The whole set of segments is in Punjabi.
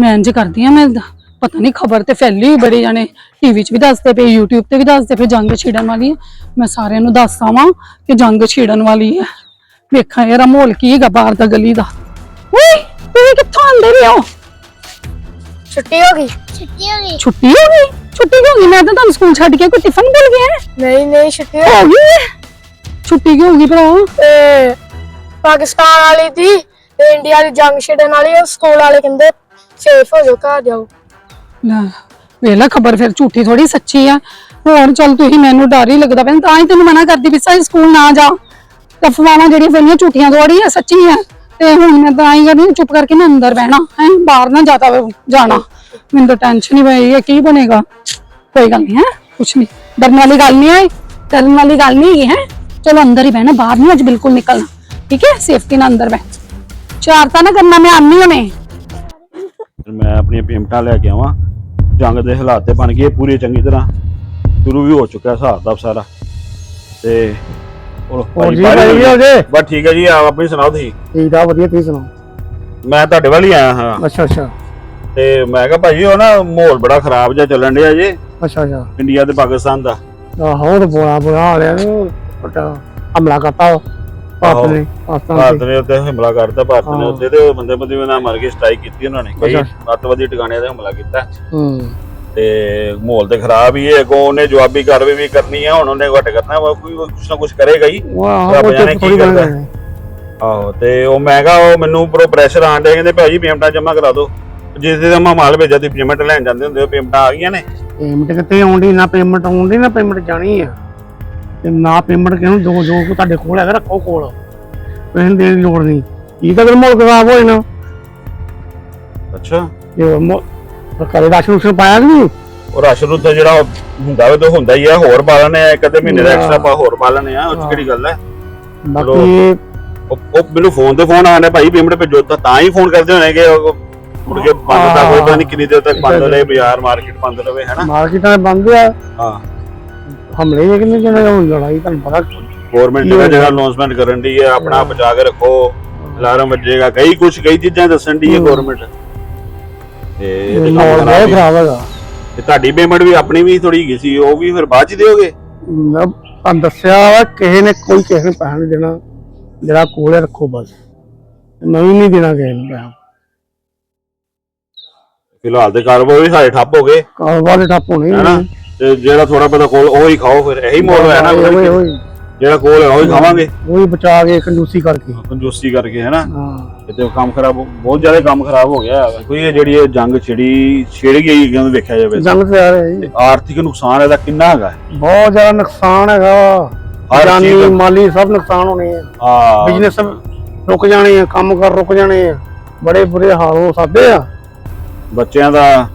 ਮੈਂ ਇੰਜ ਕਰਦੀ ਆ ਮੈਂ ਪਤਾ ਨਹੀਂ ਖਬਰ ਤੇ ਫੈਲੀ ਹੋਈ ਬੜੀ ਜਾਣੇ ਟੀਵੀ 'ਚ ਵੀ ਦੱਸਦੇ ਪਏ YouTube ਤੇ ਵੀ ਦੱਸਦੇ ਪਏ ਜੰਗ ਛਿੜਨ ਵਾਲੀ ਹੈ। ਮੈਂ ਸਾਰਿਆਂ ਨੂੰ ਦੱਸਦਾ ਵਾਂ ਕਿ ਜੰਗ ਛਿੜਨ ਵਾਲੀ ਹੈ। ਵੇਖਾਂ ਯਾਰ ਮਾਹੌਲ ਕੀ ਹੈਗਾ ਬਾਹਰ ਦਾ ਗਲੀ ਦਾ। ਓਏ ਤੁਸੀਂ ਕਿੱਥੋਂ ਆਂਦੇ ਰਹੇ ਹੋ? ਛੁੱਟੀ ਹੋ ਗਈ। ਛੁੱਟੀ ਹੋ ਗਈ। ਛੁੱਟੀ ਹੋ ਗਈ? ਛੁੱਟੀ ਕਿਉਂ ਹੋ ਗਈ? ਮੈਂ ਤਾਂ ਤੁਹਾਨੂੰ ਸਕੂਲ ਛੱਡ ਕੇ ਕੋਈ ਟਿਫਨ ਭੁੱਲ ਗਿਆ। ਹੈ ਨਹੀਂ ਨਹੀਂ ਛੁੱਟੀ ਹੋ ਹੋ ਗਈ। ਹੈ? ਛੁੱਟੀ ਕਿਉਂ ਹੋ ਗਈ ਭਰਾ ਤੇ ਪਾਕਿਸਤਾਨ ਵਾਲੀ ਦੀ ਤੇ ਇੰਡੀਆ ਦੀ ਜੰਗ ਛਿੜਨ ਵਾਲੀ ਉਹ ਸਕੂਲ ਵਾਲੇ ਕਹਿੰਦੇ ਸੇਫ ਹੋ ਜਾਓ ਘਰ ਜਾਓ। ਲੈ ਵੇਲਾ ਖਬਰ ਫਿਰ ਝੂਠੀ ਥੋੜੀ ਸੱਚੀ ਆ। ਹੋਰ ਚੱਲ ਤੁਸੀਂ ਮੈਨੂੰ ਡਰ ਹੀ ਲੱਗਦਾ ਪੈਂਦਾ ਤਾਂ ਹੀ ਤੈਨੂੰ ਮਨਾ ਕਰਦੀ ਵੀ ਸਾਈ ਸਕੂਲ ਨਾ ਜਾ ਅਫਵਾਹਾਂ ਜਿਹੜੀਆਂ ਫੈਲੀਆਂ ਝੂਠੀਆਂ ਥੋੜੀ ਆ ਸੱਚੀ ਆ ਤੇ ਹੁਣ ਮੈਂ ਤਾਂ ਹੀ ਕਰਨੀ ਚੁੱਪ ਕਰਕੇ ਮੈਂ ਅੰਦਰ ਬਹਿਣਾ, ਹੈ, ਬਾਹਰ ਨਾ ਜਾਤਾ ਜਾਣਾ। ਮੈਨੂੰ ਤਾਂ ਟੈਨਸ਼ਨ ਹੀ ਪਈ ਹੈ ਕੀ ਬਣੇਗਾ? ਕੋਈ ਗੱਲ ਨਹੀਂ, ਹੈ, ਕੁਛ ਨਹੀਂ। ਡਰਨ ਵਾਲੀ ਗੱਲ ਨਹੀਂ ਹੈ ਡਰਨ ਵਾਲੀ ਗੱਲ ਨਹੀਂ ਹੈਗੀ, ਹੈ। ਚਲੋ ਅੰਦਰ ਹੀ ਬਹਿਣਾ, ਬਾਹਰ ਨਹੀਂ ਅੱਜ ਬਿਲਕੁਲ ਨਿਕਲਣਾ। ਠੀਕ ਹੈ, ਸੇਫਟੀ ਨਾਲ ਅੰਦਰ ਬਹਿ। ਚਾਰ ਤਾਂ ਨਾ ਕਰਨਾ, ਮੈਂ ਆਨੀ ਹੁਣੇ ਤੇ ਮੈਂ ਆਪਣੀਆਂ ਪੇਮੈਂਟਾਂ ਲੈ ਕੇ ਆਵਾਂ। ਜੰਗ ਦੇ ਹਾਲਾਤ ਤੇ ਬਣ ਗਏ ਪੂਰੀ ਚੰਗੀ ਤਰ੍ਹਾਂ। ਸ਼ੁਰੂ ਵੀ ਹੋ ਚੁੱਕਾ ਹਿਸਾਬ ਦਾ ਸਾਰਾ। ਤੇ ਉਹ ਹੋਰ ਜੀ ਭਾਈ ਹੋ ਜੇ ਬਸ ਠੀਕ ਹੈ ਜੀ ਆਪ ਆਪਣੀ ਸੁਣਾਓ ਤੁਸੀਂ। ਠੀਕ ਆ ਵਧੀਆ ਤੁਸੀਂ ਸੁਣਾਓ? ਮੈਂ ਤੁਹਾਡੇ ਵੱਲ ਹੀ ਆਇਆ ਹਾਂ। ਅੱਛਾ ਅੱਛਾ। ਤੇ ਮੈਂ ਕਿਹਾ ਭਾਜੀ ਉਹ ਨਾ ਮਾਹੌਲ ਬੜਾ ਖਰਾਬ ਜਿਹਾ ਚੱਲਣ ਡਿਆ ਜੇ। ਅੱਛਾ ਅੱਛਾ। ਇੰਡੀਆ ਤੇ ਪਾਕਿਸਤਾਨ ਦਾ। ਆਹੋ ਉਹ ਤਾਂ ਬੁਰਾ ਬੁਰਾ ਹਾਲ ਹੈ ਪਟਾ ਹਮਲਾ ਕਰਤਾ ਭਾਰਤ। ਨੇ ਪਾਕਿਸਤਾਨ ਭਾਰਤ ਤੇ। ਨੇ ਉੱਤੇ ਹਮਲਾ ਕਰਤਾ ਭਾਰਤ ਨੇ ਹਾਂ। ਉੱਤੇ ਤੇ ਬੰਦੇ ਬੰਦੇ ਨਾਲ ਮਾਰ ਕੇ ਸਟ੍ਰਾਈਕ ਕੀਤੀ ਉਹਨਾਂ ਨੇ। ਕਈ ਅੱਛਾ। ਅੱਤਵਾਦੀ ਟਿਕਾਣਿਆਂ ਤੇ ਹਮਲਾ ਕੀਤਾ। ਹੂੰ। ਤੇ ਮਾਹੌਲ ਤੇ ਖਰਾਬ ਹੀ ਹੈ ਅੱਗੋਂ ਉਹਨੇ ਜਵਾਬੀ ਕਾਰਵਾਈ ਵੀ ਕਰਨੀ ਹੈ ਹੁਣ ਉਹਨੇ ਘਟ ਕਰਨਾ ਵਾ, ਕੋਈ ਕੁਛ ਨਾ ਕੁਛ ਕਰੇਗਾ ਹੀ ਉਹ ਆਹੋ ਰੱਬ ਉਹ ਜਾਣੇ ਤੇ ਕੀ ਥੋੜੀ ਗੱਲ ਕਰਦਾ। ਹੈ ਆਹੋ ਤੇ ਉਹ ਮੈਂ ਕਿਹਾ ਉਹ ਮੈਨੂੰ ਪ੍ਰੋ ਪ੍ਰੈਸ਼ਰ ਆਣ ਡਿਆ ਕਹਿੰਦੇ ਭਾਜੀ ਪੇਮੈਂਟਾਂ ਜਮ੍ਹਾਂ ਕਰਾ ਦਿਓ ਜਿਸ ਦੇ ਮੈਂ ਮਾਲ ਭੇਜਿਆ ਤੁਸੀਂ ਪੇਮੈਂਟ ਲੈਣ ਜਾਂਦੇ ਹੁੰਦੇ ਹੋ ਪੇਮੈਂਟਾਂ ਆ ਗਈਆਂ ਨੇ। ਪੇਮੈਂਟ ਕਿਤੇ ਆਉਂਦੀ? ਨਾ ਪੇਮੈਂਟ ਆਉਂਦੀ ਨਾ ਪੇਮੈਂਟ ਜਾਣੀ ਆ। ਤੇ ਨਾ ਪੇਮੈਂਟ ਕਿਹਨੂੰ ਜੋ ਜੋ ਕੋ ਤੁਹਾਡੇ ਕੋਲ ਹੈਗਾ ਰੱਖੋ ਕੋਲ। ਨੂੰ ਦੇਣ ਦੀ ਲੋੜ ਨਹੀਂ। ਕੀ ਤਾਂ ਫਿਰ ਮੁਲਕ ਖਰਾਬ ਨਾ। ਅੱਛਾ। ਜੇ ਮੁ- ਘਰੇ ਰਾਸ਼ਨ ਰੂਸ਼ਨ ਪਾਇਆ ਕਿ ਨਹੀਂ? ਉਹ ਰਾਸ਼ਨ ਉੱਤੇ ਜਿਹੜਾ ਹੁੰਦਾ ਵੇ ਤਾਂ ਹੁੰਦਾ ਹੀ ਆ ਹੋਰ ਪਾ ਲੈਣੇ ਆ ਇੱਕ ਅੱਧੇ ਮਹੀਨੇ ਦਾ ਹਾਂ। ਐਕਸਟਰਾ ਪਾ ਹੋਰ ਪਾ ਲੈਣੇ ਆ ਉਹ 'ਚ ਕਿਹੜੀ ਗੱਲ ਹੈ ਬਾਕੀ ਉਹ ਉਹ ਮੈਨੂੰ ਫੋਨ ਤੇ ਫੋਨ ਆਣੇ ਭਾਈ ਪੇਮੈਂਟ ਭੇਜੋ ਤਾਂ ਤਾਂ ਹੀ ਫੋਨ ਕਰਦੇ ਹੋਣੇ ਕਿ ਉਹ ਮੁੜ ਕੇ ਬੰਦ ਦਾ ਕੋਈ ਪਤਾ ਨਹੀਂ ਕਿੰਨੀ ਦੇਰ ਤੱਕ ਬੰਦ ਰਹੇ ਬਾਜ਼ਾਰ ਮਾਰਕੀਟ ਬੰਦ ਰਹੇ ਹੈਨਾ? ਮਾਰਕੀਟਾਂ ਬੰਦ ਆ। ਹਾਂ। ਹਮਲੇ ਇਹ ਕਿੰਨੇ ਜਣੇ ਹੁਣ ਲੜਾਈ ਤੁਹਾਨੂੰ ਪਤਾ ਗਵਰਨਮੈਂਟ ਜਗ੍ਹਾ? ਜਗ੍ਹਾ ਅਨਾਉਂਸਮੈਂਟ ਕਰਨ ਦੀ ਹੈ ਆਪਣਾ ਬਚਾ ਕੇ ਰੱਖੋ ਅਲਾਰਮ ਵੱਜੇਗਾ ਕਈ ਕੁਝ ਕਈ ਚੀਜ਼ਾਂ ਦੱਸਣ ਦੀ ਹੈ। ਗਵਰਨਮੈਂਟ ਤੇ ਮਾਹੌਲ ਬਹੁਤ ਖਰਾਬ ਹੈਗਾ। ਤੁਹਾਡੀ ਪੇਮੈਂਟ ਵੀ ਆਪਣੀ ਵੀ ਥੋੜੀ ਗਈ ਸੀ ਉਹ ਵੀ ਫਿਰ ਬਾਅਦ ਚ ਦਿਓਗੇ? ਮੈਂ ਤੁਹਾਨੂੰ ਦੱਸਿਆ ਵਾ ਕਿਸੇ ਨੇ ਕੋਈ ਕਿਸੇ ਨੂੰ ਪੈਸਾ ਨਹੀਂ ਦੇਣਾ ਜਿਹੜਾ ਕੋਲੇ ਰੱਖੋ ਬਸ। ਮੈਂ ਵੀ ਨਹੀਂ ਦੇਣਾ ਕਿਸੇ ਨੂੰ ਪੈਸਾ। ਫਿਲਹਾਲ ਤੇ ਕਾਰੋਬਾਰ ਵੀ ਸਾਡੇ ਠੱਪ ਹੋ ਗਏ। ਕਾਰੋਬਾਰ ਠੱਪ ਹੋਣੇ ਹੀ। ਤੇ ਜਿਹੜਾ ਥੋੜਾ ਬਹੁਤਾ ਕੋਲ ਉਹ ਹੀ ਖਾਓ ਫਿਰ ਇਹੀ ਮੋਲ ਹੋਇਆ ਨਾ ਓਏ, ਓਏ, ਜਿਹੜਾ ਕੋਲ ਹੈ ਉਹ ਹੀ ਖਾਵਾਂਗੇ। ਉਹ ਹੀ ਬਚਾ ਕੇ ਕੰਜੂਸੀ ਕਰਕੇ। ਕੰਜੂਸੀ ਕਰਕੇ ਹੈਨਾ ਹਾਂ। ਤੇ ਕੰਮ ਖਰਾਬ ਹੋ- ਬਹੁਤ ਜ਼ਿਆਦਾ ਕੰਮ ਖਰਾਬ ਹੋ ਗਿਆ। ਹੈ। ਕੋਈ ਇਹ ਜਿਹੜੀ ਇਹ ਜੰਗ ਛਿੜੀ ਛਿੜ ਗਈ ਕਿਉਂ ਵੇਖਿਆ ਜਾਵੇ ਜੰਗ ਤੇ ਆ ਰਹੀ ਤੇ ਆਰਥਿਕ ਨੁਕਸਾਨ ਇਹਦਾ ਕਿੰਨਾ ਹੈਗਾ? ਬਹੁਤ ਜ਼ਿਆਦਾ ਨੁਕਸਾਨ ਹੈਗਾ। ਹਰ ਜਾਨੀ ਚੀਜ਼ ਮਾਲੀ ਸਭ ਨੁਕਸਾਨ ਹੋਣੇ ਆ। ਆ ਬਿਜ਼ਨਸ ਰੁਕ ਜਾਣੇ ਆ ਕੰਮ ਕਰ ਰੁਕ ਜਾਣੇ ਆ। ਬੜੇ ਬੁਰੇ ਹਾਲ ਹੋ ਸਕਦੇ ਆ। ਬੱਚਿਆਂ ਦਾ